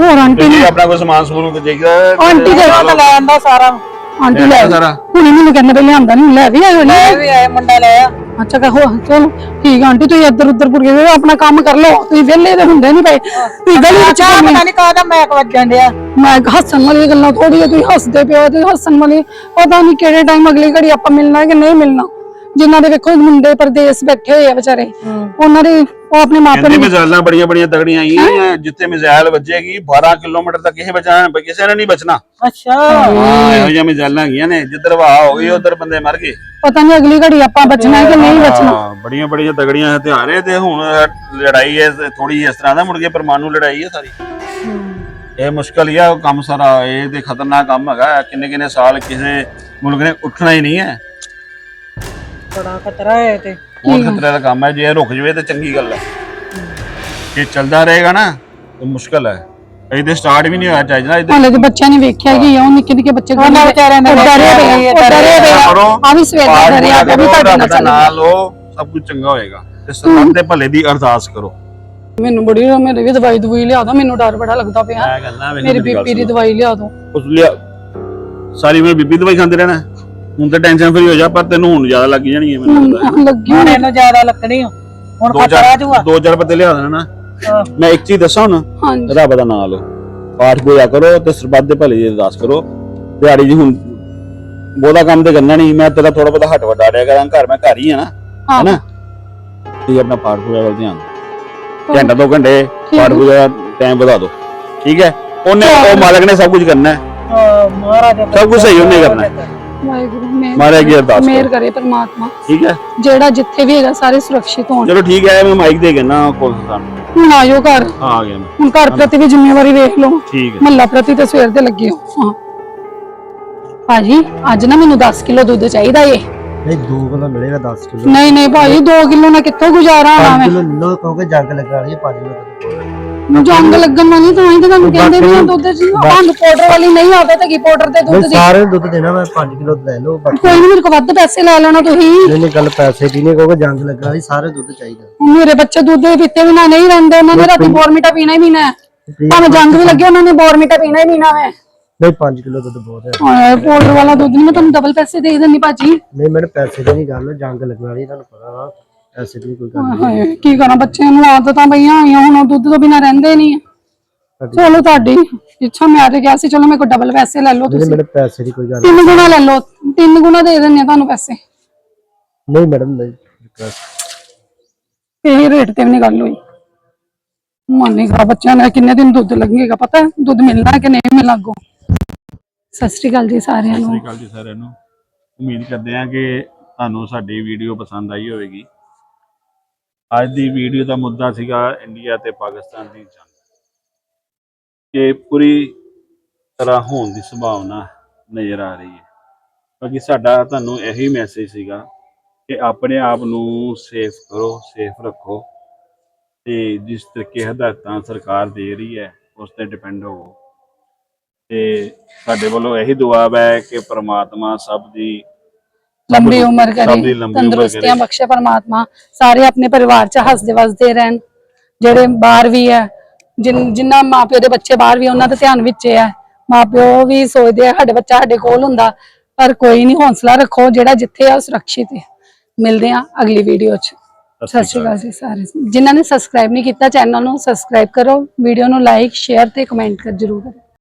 ਹੋਰ ਆਂਟੀ ਤੇ ਨੂੰ ਜੇ ਆਪਣਾ ਕੋਈ ਸਮਾਨ ਸਮੂਨ ਕੋਈ ਚਾਹੀਦਾ ਆਂਟੀ ਦੇ ਤਾਂ ਲੈ ਆਂਦਾ ਸਾਰਾ। ਆਂਟੀ ਲੈ। ਸਾਰਾ। ਹੁਣੇ ਮੈਨੂੰ ਕਹਿੰਦੇ ਪਏ ਲਿਆਂਦਾ ਨਹੀਂ ਲੈ ਵੀ ਆਇਓ ਲੈ ਵੀ ਆਏ ਮੁੰਡਾ ਲੈ ਆ ਅੱਛਾ ਕਹੋ ਚਲੋ ਠੀਕ ਆ ਆਂਟੀ ਤੁਸੀਂ ਇੱਧਰ ਉੱਧਰ ਪੁਰ ਗਏ ਆਪਣਾ ਕੰਮ ਕਰ ਲਓ। ਤੁਸੀਂ ਵਿਹਲੇ ਤੇ ਹੁੰਦੇ ਨਹੀਂ ਪਏ। ਤੁਸੀਂ ਗਲੀ ਵਿੱਚ ਚਾਹ। ਪਤਾ ਨਹੀਂ ਕਾਹਦਾ ਮੈਕ ਵੱਜਣ ਡਿਆ। ਮੈਂ ਹੱਸਣ ਵਾਲੀ ਗੱਲਾਂ ਥੋੜੀ ਤੁਸੀਂ ਹੱਸਦੇ ਪਿਓ ਤੇ ਹੱਸਣ ਵਾਲੀ ਪਤਾ ਨਹੀਂ ਕਿਹੜੇ ਟਾਈਮ ਅਗਲੀ ਘੜੀ ਆਪਾਂ ਮਿਲਣਾ ਕਿ ਨਹੀਂ ਮਿਲਣਾ। ਜਿਨ੍ਹਾਂ ਦੇ ਵੇਖੋ ਮੁੰਡੇ ਪਰਦੇਸ ਬੈਠੇ ਹੋਏ ਆ ਵਿਚਾਰੇ ਉਹਨਾਂ ਦੇ ਉਹ ਆਪਣੇ ਮਾਪੇ ਕਹਿੰਦੇ ਨੂੰ ਮਿਜ਼ਾਈਲਾਂ ਬੜੀਆਂ ਬੜੀਆਂ ਤਗੜੀਆਂ ਆਈਆਂ ਜਿੱਥੇ ਮਿਜ਼ਾਈਲ ਵੱਜੇਗੀ 12 ਕਿਲੋਮੀਟਰ ਤੱਕ ਇਹ ਬਚਾਣਾ ਕਿਸੇ ਨੇ ਨਹੀਂ ਬਚਣਾ। ਅੱਛਾ। ਹਾਂ ਇਹੋ ਜਿਹੀਆਂ ਮਿਜ਼ਾਈਲਾਂ ਹੈਗੀਆਂ ਨੇ ਜਿੱਧਰ ਵਾਹ ਹੋ ਗਈ ਉਧਰ ਬੰਦੇ ਮਰ ਗਏ। ਪਤਾ ਨਹੀਂ ਅਗਲੀ ਘੜੀ ਆਪਾਂ ਬਚਣਾ ਕਿ ਨਹੀਂ ਬਚਣਾ। ਹਾਂ ਬੜੀਆਂ ਬੜੀਆਂ ਤਗੜੀਆਂ ਹਥਿਆਰ ਹੈ ਤੇ ਹੁਣ ਲੜਾਈ ਹੈ ਥੋੜੀ ਇਸ ਤਰ੍ਹਾਂ ਦਾ ਮੁੜ ਕੇ ਪਰਮਾਣੂ ਲੜਾਈ ਹੈ ਸਾਰੀ। ਇਹ ਮੁਸ਼ਕਲ ਹੀ ਆ ਉਹ ਕੰਮ ਸਾਰਾ ਇਹ ਤੇ ਖਤਰਨਾਕ ਕੰਮ ਹੈਗਾ ਕਿੰਨੇ ਕਿੰਨੇ ਸਾਲ ਕਿਸੇ ਮੁਲਕ ਨੇ ਉੱਠਣਾ ਹੀ ਨਹੀਂ ਹੈ। ਬੜਾ ਖਤਰਾ ਹੈ ਤੇ। ਬਹੁਤ ਖਤਰੇ ਦਾ ਕੰਮ ਹੈ ਜੇ ਇਹ ਰੁਕ ਜਵੇ ਤਾਂ ਚੰਗੀ ਗੱਲ ਹੈ। ਜੇ ਚੱਲਦਾ ਰਹੇਗਾ ਨਾ ਤਾਂ ਮੁਸ਼ਕਲ ਹੈ। ਇਹ ਤੇ ਸਟਾਰਟ ਵੀ ਨਹੀਂ ਹੋਇਆ ਚਾਹੀਦਾ ਇਹਦੇ ਹਾਲੇ ਤੇ ਬੱਚਿਆਂ ਨੇ ਵੇਖਿਆ ਕਿ ਉਹ ਨਿੱਕੇ ਨਿੱਕੇ ਬੱਚੇ ਉਹਨਾਂ ਵਿਚਾਰਿਆਂ ਨੇ ਉਹ ਡਰੇ ਪਏ ਉਹ ਡਰੇ ਪਏ ਆ। ਵੀ ਸਵੇਰ ਦਾ ਡਰਿਆ ਪਿਆ ਵੀ ਕਰੋ, ਤੁਹਾਡੇ ਨਾਲ ਰੱਬ ਦਾ ਚੱਲਣਾ ਨਾਂ ਲਓ ਸਭ ਕੁਝ ਚੰਗਾ ਹੋਏਗਾ। ਤੇ ਸਮਾਜ ਦੇ ਭਲੇ ਦੀ ਅਰਦਾਸ ਕਰੋ। ਮੈਨੂੰ ਬੜੀ ਮੇਰੇ ਵੀ ਦਵਾਈ ਦਵਾਈ ਲਿਆ ਦੋ ਮੈਨੂੰ ਡਰ ਬੜਾ ਲੱਗਦਾ ਪਿਆ। ਮੈਂ ਕਹਿੰਦਾ ਮੇਰੀ ਬੀਪੀ ਦੀ ਦਵਾਈ ਲਿਆ ਦੋ। ਉਸ ਲਿਆ ਸਾਰੀ ਉਮਰ ਬੀਬੀ ਦਵਾਈ ਖਾਂਦੇ ਰਹਿਣਾ ਹੁਣ ਤਾਂ ਟੈਨਸ਼ਨ ਫਰੀ ਹੋ ਜਾ ਪਰ ਤੈਨੂੰ ਹੁਣ ਜ਼ਿਆਦਾ ਲੱਗ ਜਾਣੀ ਹੈ ਮੈਨੂੰ ਲੱਗਦਾ। ਲੱਗੀ ਹੁਣ। ਇਹਨੂੰ ਜ਼ਿਆਦਾ ਲੱਗਣੀ। ਹੁਣ ਦੋ ਖਤਰਾ ਚਾਰ ਜੂਆ। ਦੋ ਚਾਰ ਪੱਤੇ ਲਿਆ ਦੇਣਾ ਨਾ। ਮੈਂ ਇੱਕ ਚੀਜ਼ ਦੱਸਾਂ ਹੁਣ ਹਾਂਜੀ। ਰੱਬ ਦਾ ਨਾਮ ਲਓ। ਪਾਠ ਪੂਜਾ ਕਰੋ ਤੇ ਸਰਬੱਤ ਦੇ ਭਲੇ ਦੀ ਅਰਦਾਸ ਕਰੋ। ਦਿਹਾੜੀ ਜੀ ਹੁਣ ਬਹੁਤਾ ਕੰਮ ਤੇ ਕਰਨਾ ਨਹੀਂ ਮੈਂ ਤੇਰਾ ਥੋੜਾ ਬਹੁਤਾ ਹੱਟ ਵਡਾ ਡਿਆ ਕਰਾਂ ਘਰ ਮੈਂ ਘਰ ਹੀ ਆ ਨਾ ਹਾਂ। ਹੈਨਾ? ਤੇ ਆਪਣਾ ਪਾਠ ਪੂਜਾ ਵੱਲ ਧਿਆਨ ਦਿਓ। ਘੰਟਾ ਦੋ ਘੰਟੇ ਪਾਠ ਪੂਜਾ ਦਾ ਟਾਈਮ ਵਧਾ ਦਿਓ ਠੀਕ ਹੈ? ਉਹਨੇ ਉਹ ਮਾਲਕ ਨੇ ਸਭ ਕੁਝ ਕਰਨਾ ਹੈ। ਮਹਾਰਾਜ ਸਭ ਕੁਝ ਸਹੀ ਉਹਨੇ ਕਰਨਾ ਹੈ। ਵਾਹਿਗੁਰੂ ਮਿਹਰ ਮਹਾਰਾਜ ਅੱਗੇ ਅਰਦਾਸ ਮਿਹਰ ਕਰੋ। ਕਰੇ ਪਰਮਾਤਮਾ। ਠੀਕ ਹੈ। ਜਿਹੜਾ ਜਿੱਥੇ ਵੀ ਹੈਗਾ ਸਾਰੇ ਸੁਰੱਖਿਅਤ ਹੋਣ। ਚਲੋ ਠੀਕ ਹੈ ਮੈਂ ਮਾਈਕ ਦੇ ਗਿਆ ਕੋਲ ਸਾਨੂੰ ਹੁਣ ਆਇਓ ਘਰ। ਹਾਂ ਆ ਗਿਆ ਮੈਂ। ਹੁਣ ਘਰ ਪ੍ਰਤੀ ਵੀ ਜ਼ਿੰਮੇਵਾਰੀ ਵੇਖ ਲਓ। ਠੀਕ ਹੈ। ਮਹੱਲਾ ਪ੍ਰਤੀ ਤੇ ਸਵੇਰ ਦੇ ਲੱਗੇ ਹੋ। ਹਾਂ। ਭਾਜੀ ਅੱਜ ਨਾ ਮੈਨੂੰ 10 ਕਿਲੋ ਦੁੱਧ ਚਾਹੀਦਾ ਏ। ਨਹੀਂ 2 ਕਿਲੋ ਮਿਲੇਗਾ 10 ਕਿਲੋ। ਨਹੀਂ ਨਹੀਂ ਭਾਜੀ 2 ਕਿਲੋ ਨਾਲ ਕਿੱਥੋਂ ਗੁਜ਼ਾਰਾ ਹੋਣਾ 5 ਮੈਂ? ਕਿਲੋ ਲੋ ਕਹੋਗੇ ਜੰਗ ਲਗਾ ਰਹੀ ਹੈ 5 ਕਿਲੋ ਜੰਗ ਲੱਗਣ ਵਾਲੀ ਤਾਂ ਹੀ ਤਾਂ ਤੁਹਾਨੂੰ ਕਹਿੰਦੇ ਵੀ ਦੁੱਧ ਚ ਭੰਗ ਪਾਊਡਰ ਵਾਲੀ ਨਹੀਂ ਆਦਤ ਹੈਗੀ ਪਾਊਡਰ ਤੇ ਦੁੱਧ ਨਹੀਂ ਦੀ ਸਾਰੇ ਦੁੱਧ ਦੇਣਾ ਮੈਂ 5 ਕਿਲੋ ਲੈ ਲਓ ਬਾਕੀ ਕੋਈ ਨਹੀਂ ਮੇਰੇ ਕੋਲ ਵੱਧ ਪੈਸੇ ਲੈ ਲੈਣਾ ਤੁਸੀਂ। ਨਹੀਂ ਨਹੀਂ ਗੱਲ ਪੈਸੇ ਦੀ ਨਹੀਂ ਕਹੋਗੇ ਜੰਗ ਲਗਾ ਰਹੀ ਸਾਰੇ ਦੁੱਧ ਚਾਹੀਦਾ। ਮੇਰੇ ਬੱਚੇ ਦੁੱਧ ਦੇ ਪੀਤੇ ਬਿਨਾ ਨਹੀਂ ਰਹਿੰਦੇ ਉਹਨਾਂ ਨੇ ਰਾਤੀ ਬੋਰਮੀਟਾ ਪੀਣਾ ਹੀ ਪੀਣਾ ਹੈ। ਭਾਵੇਂ ਜੰਗ ਵੀ ਲੱਗੇ ਉਹਨਾਂ ਨੇ ਬੋਰਮੀਟਾ ਪੀਣਾ ਹੀ ਪੀਣਾ ਹੈ। ਨਹੀਂ 5 ਕਿਲੋ ਦੁੱਧ ਬਹੁਤ ਹੈ। ਹਾਏ ਪਾਊਡਰ ਵਾਲਾ ਦੁੱਧ ਨਹੀਂ ਮੈਂ ਤੁਹਾਨੂੰ ਡਬਲ ਪੈਸੇ ਦੇ ਦਿੰਦੀ ਭਾਜੀ। ਨਹੀਂ ਮੈਨੂੰ ਪੈਸੇ ਦੀ ਨਹੀਂ ਗੱਲ ਜੰਗ ਲਗਾ ਰਹੀ ਤੁਹਾਨੂੰ ਪਤਾ ਵਾ। ਪੈਸੇ ਦੀ ਕੋਈ ਗੱਲ ਨਹੀਂ ਹਾਏ ਕੀ ਕਰਾਂ ਬੱਚਿਆਂ ਨੂੰ ਆਦਤਾਂ ਪਈਆਂ ਹੋਈਆਂ ਹੁਣ ਉਹ ਦੁੱਧ ਤੋਂ ਬਿਨਾ ਰਹਿੰਦੇ ਨਹੀਂ ਚਲੋ ਤੁਹਾਡੀ ਇੱਛਾ ਮੈਂ ਤੇ ਕਿਹਾ ਸੀ ਚਲੋ ਮੇਰੇ ਕੋਲ ਡਬਲ ਪੈਸੇ ਲੈ ਲਓ ਨਹੀਂ ਤੁਸੀਂ। ਮੈਨੂੰ ਪੈਸੇ ਦੀ ਕੋਈ ਗੱਲ ਤਿੰਨ ਗੁਣਾ ਲੈ ਲਓ ਤਿੰਨ ਗੁਣਾ ਦੇ ਦਿੰਦੇ ਆ ਤੁਹਾਨੂੰ ਪੈਸੇ। ਨਹੀਂ ਮੈਡਮ ਨਹੀਂ ਇਹ ਰੇਟ ਤੇ ਵੀ ਨਹੀਂ ਗੱਲ ਹੋਈ। ਮਨ ਨਹੀਂ ਖਾ ਬੱਚਿਆਂ ਨੇ ਕਿੰਨੇ ਦਿਨ ਦੁੱਧ ਲੱਗੇਗਾ ਪਤਾ ਹੈ? ਦੁੱਧ ਮਿਲਣਾ ਹੈ ਕਿ ਨਹੀਂ ਮਿਲਣਾ ਅੱਗੋਂ? ਸਤਿ ਸ਼੍ਰੀ ਅਕਾਲ ਜੀ ਸਾਰਿਆਂ ਨੂੰ ਸਤਿ ਸ਼੍ਰੀ ਅਕਾਲ ਜੀ ਸਾਰਿਆਂ ਨੂੰ। ਉਮੀਦ ਕਰਦੇ ਹਾਂ ਕਿ ਤੁਹਾਨੂੰ ਸਾਡੀ ਵੀਡੀਓ ਪਸੰਦ ਆਈ ਹੋਵੇਗੀ। ਅੱਜ ਦੀ ਵੀਡੀਓ ਦਾ ਮੁੱਦਾ ਸੀਗਾ ਇੰਡੀਆ ਤੇ ਪਾਕਿਸਤਾਨ ਦੀ ਜੰਗ। ਇਹ ਪੂਰੀ ਤਰ੍ਹਾਂ ਹੋਣ ਦੀ ਸੰਭਾਵਨਾ ਨਜ਼ਰ ਆ ਰਹੀ ਹੈ। ਬਾਕੀ ਸਾਡਾ ਤੁਹਾਨੂੰ ਇਹੀ ਮੈਸੇਜ ਸੀਗਾ ਕਿ ਆਪਣੇ ਆਪ ਨੂੰ ਸੇਫ ਕਰੋ ਸੇਫ ਰੱਖੋ ਤੇ ਜਿਸ ਤਰੀਕੇ ਹਦਾਇਤਾਂ ਸਰਕਾਰ ਦੇ ਰਹੀ ਹੈ, ਉਸ ਤੇ ਡਿਪੈਂਡ ਹੋਵੋ। ਤੇ ਸਾਡੇ ਵੱਲੋਂ ਇਹੀ ਦੁਆ ਹੈ ਕਿ ਪ੍ਰਮਾਤਮਾ ਸਭ ਦੀ ਲੰਬੀ ਉਮਰ ਕਰੇ ਤੰਦਰੁਸਤੀਆਂ। ਬਖਸ਼ੇ ਪਰਮਾਤਮਾ ਸਾਰੇ ਆਪਣੇ ਪਰਿਵਾਰ ਚ ਹੱਸਦੇ ਵਸਦੇ ਰਹਿਣ। ਜਿਹੜੇ ਬਾਹਰ ਵੀ ਹੈ ਜਿਨ ਮਾਪਿਓ ਦੇ ਬੱਚੇ ਬਾਹਰ ਵੀ ਉਹਨਾਂ ਦਾ ਧਿਆਨ ਵਿੱਚ ਹੈ ਮਾਪਿਓ ਵੀ ਸੋਚਦੇ ਆ ਸਾਡੇ ਬੱਚਾ ਸਾਡੇ ਕੋਲ ਹੁੰਦਾ ਪਰ ਕੋਈ ਨਹੀਂ ਹੌਸਲਾ ਰੱਖੋ ਜਿਹੜਾ ਜਿੱਥੇ ਆ ਉਹ ਸੁਰੱਖਿਅਤ ਹੈ ਮਿਲਦੇ ਆ ਅਗਲੀ ਵੀਡੀਓ ਚ। ਸਤਿ ਸ਼੍ਰੀ ਅਕਾਲ ਜੀ ਸਾਰੇ ਜਿਨ੍ਹਾਂ ਨੇ ਸਬਸਕ੍ਰਾਈਬ ਨਹੀਂ ਕੀਤਾ ਚੈਨਲ ਨੂੰ ਸਬਸਕ੍ਰਾਈਬ ਕਰੋ ਵੀਡੀਓ ਨੂੰ ਲਾਈਕ ਸ਼ੇਅਰ ਤੇ ਕਮੈਂਟ ਕਰ ਜਰੂਰ ਕਰੋ।